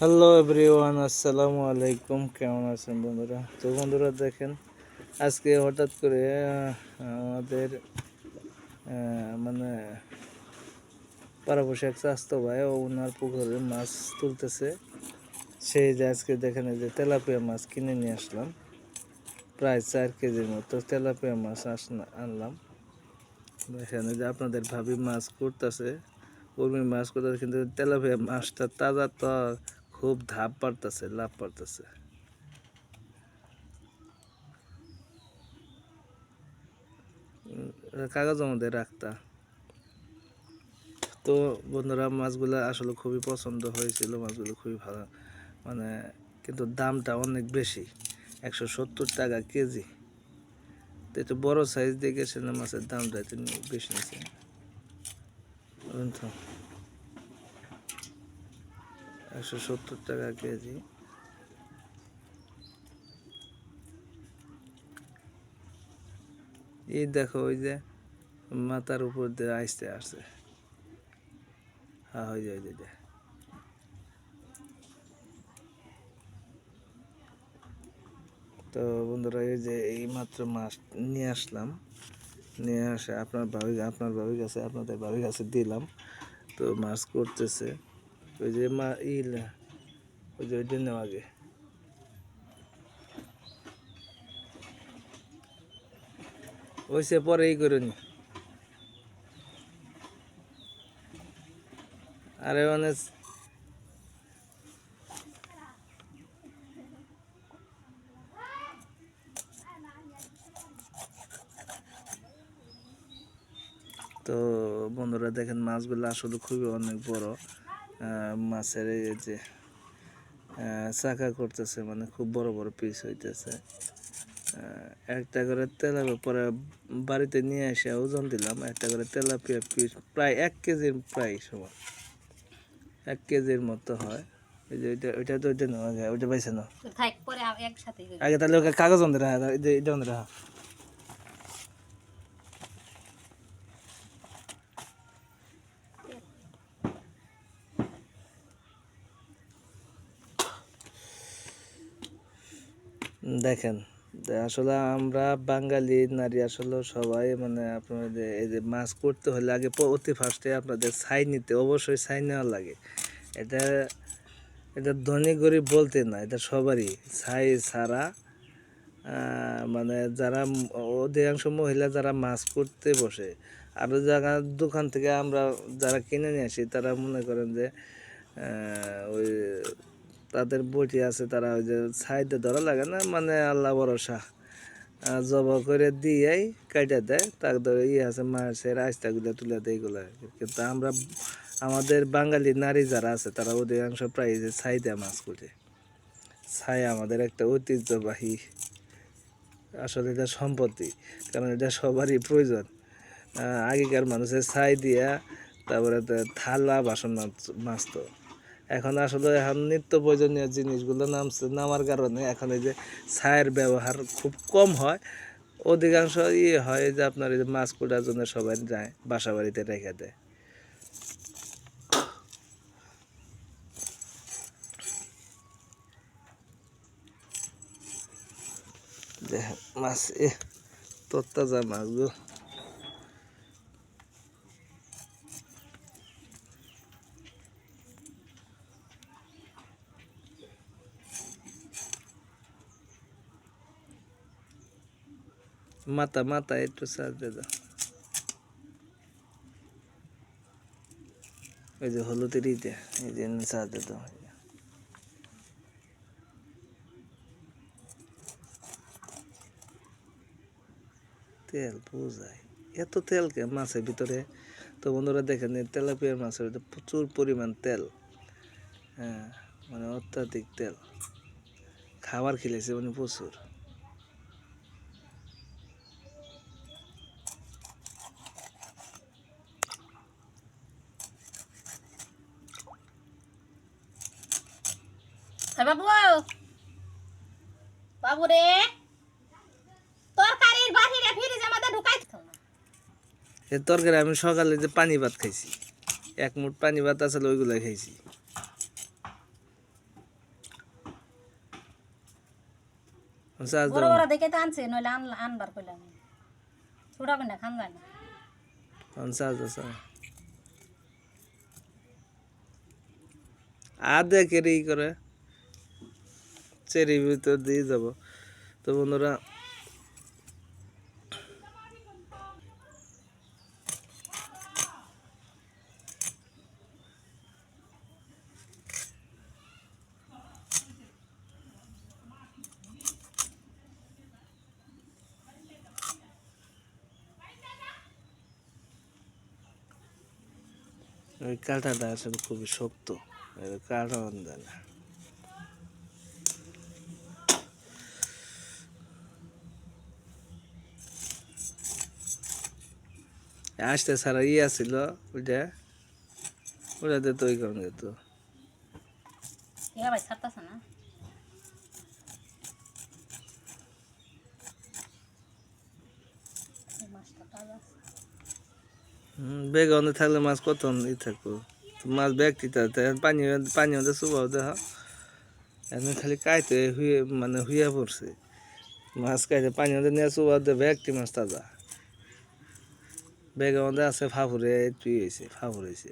Hello everyone আসসালামু আলাইকুম, কেমন আছেন বন্ধুরা? তো বন্ধুরা দেখেন, আজকে হঠাৎ করে আমাদের মানে পাড়াপড়শি এক চাস্তো ভাই ওনার পুকুরে মাছ তুলতেছে। সেই যে আজকে দেখেন যে তেলাপিয়া মাছ কিনে নিয়ে আসলাম। প্রায় চার কেজির মতো তেলাপিয়া মাছ আস- আনলাম। এখানে যে আপনাদের ভাবি মাছ করতেছে উর্মি মাছ করতেছে, কিন্তু তেলাপিয়া মাছটা তাজা তো খুব ধাপ পারতেছে লাভ পারতেছে কাগজের মধ্যে রাখতা। তো বন্ধুরা, মাছগুলো আসলে খুবই পছন্দ হয়েছিল, মাছগুলো খুবই ভালো। মানে কিন্তু দামটা অনেক বেশি, একশো সত্তর টাকা কেজি। তো একটু বড় সাইজ দেখে সেটা মাছের দামটা একটু বেশি নিচ্ছে তো একশো সত্তর টাকা কেজি। এই দেখো, ওই যে মাথার উপর দিয়ে আসতে আসছে। হ্যাঁ হয়ে যায় ওই যে তো বন্ধুরা, এই যে এই মাত্র মাছ নিয়ে আসলাম। নিয়ে আসে আপনার ভাবি আপনার ভাবির কাছে, আপনাদের ভাবির কাছে দিলাম। তো মাছ করতেছে। ওই যে মা ইল ওই যে ওইটা নেওয়া আগে ওইসে পরে এই করে নি আরে মানে তো বন্ধুরা দেখেন মাছগুলো আসলে খুবই অনেক বড়। মাছের এই যে চাকা করতেছে মানে খুব বড় বড় পিস হইতেছে। একটা করে তেলাপিয়া পরে বাড়িতে নিয়ে এসে ওজন দিলাম একটা করে তেলাপিয়া পিস প্রায় এক কেজির প্রায় সমান। এক কেজির মতো হয়। এই যে ওইটা ওইটা তো ওইটা নেওয়া যায় ওইটা পাইছে না আগে তাহলে ওকে কাগজ অন্ধে রাখা এটা অন্ধে রাখা। দেখেন আসলে আমরা বাঙালি নারী আসলে সবাই মানে আপনাদের এই যে মাছ করতে হলে আগে অতি ফার্স্টে আপনাদের ছাই নিতে, অবশ্যই ছাই নেওয়া লাগে। এটা এটা ধনী গরিব বলতে না, এটা সবারই। ছাই ছাড়া মানে যারা অধিকাংশ মহিলা যারা মাছ করতে বসে আরও জায়গা দোকান থেকে আমরা যারা কিনে নিয়ে আসি, তারা মনে করেন যে ওই তাদের বটি আছে, তারা ওই যে সাইডে ধরা লাগে না মানে আল্লাহ ভরসা। জবা করে দিয়েই কাটা দেয়, তার ধরে ইয়ে আছে, মাছের আস্তাগুলো তুলে দেয় এগুলো কিন্তু আমরা, আমাদের বাঙালি নারী যারা আছে, তারা অধিকাংশ প্রায় যে ছাই দেয় মাছ করে ছাই আমাদের একটা ঐতিহ্যবাহী, আসলে এটা সম্পত্তি, কারণ এটা সবারই প্রয়োজন। আগেকার মানুষের ছাই দিয়া, তারপরে থালা বাসন মাছ মাজতো এখন আসলে এখন নিত্য প্রয়োজনীয় জিনিসগুলো নামছে, নামার কারণে এখন এই যে ছায়ের ব্যবহার খুব কম হয়। অধিকাংশ ইয়ে হয় যে আপনার এই যে মাছ কোটার জন্য সবাই যায় বাসা বাড়িতে রেখে দেয়। মাছ এ তত্তাজা মাছ গো মাথা মাথা একটু সাজ দিয়ে দাও। ওই যে হলুদের ইতে এই যে সাজ দাও। তেল বোঝায়। এত তেল কে মাছের ভিতরে? তো বন্ধুরা দেখেন তেলাপিয়ার মাছের ভিতরে প্রচুর পরিমাণ তেল। হ্যাঁ মানে অত্যাধিক তেল। খাবার খেলেছে মানে প্রচুর। তরকারি আমি সকালে যে পানি ভাত খাইছি এক মুঠ পানি ভাত আছে ওইগুলো খাইছি। আচ্ছা, আনছে আর আচ্ছা, আচ্ছা, দেখে রে করে। চেরি ভিতর দিয়ে যাব। তো বন্ধুরা ওই কাঁটাটা আসলে খুবই শক্ত কাঁটা না। আসতে সারা ইয়ে ছিল ওইটা ওটাতে তৈরি করুন যেত আছে। বেগনে থাকলে মাছ কত ই থাকব। মাছ ব্যক্তি পানি পানি মধ্যে চুবাও দেহ এখন খালি কাইতে হুয়ে মানে হুইয়া পড়ছে। মাছ কাইতে পানি মধ্যে নিয়ে চুবাও দে ব্যক্তি মাছ তাজা? বেগের মধ্যে আছে ফাফুরে তুই হয়েছে ফাফুর হয়েছে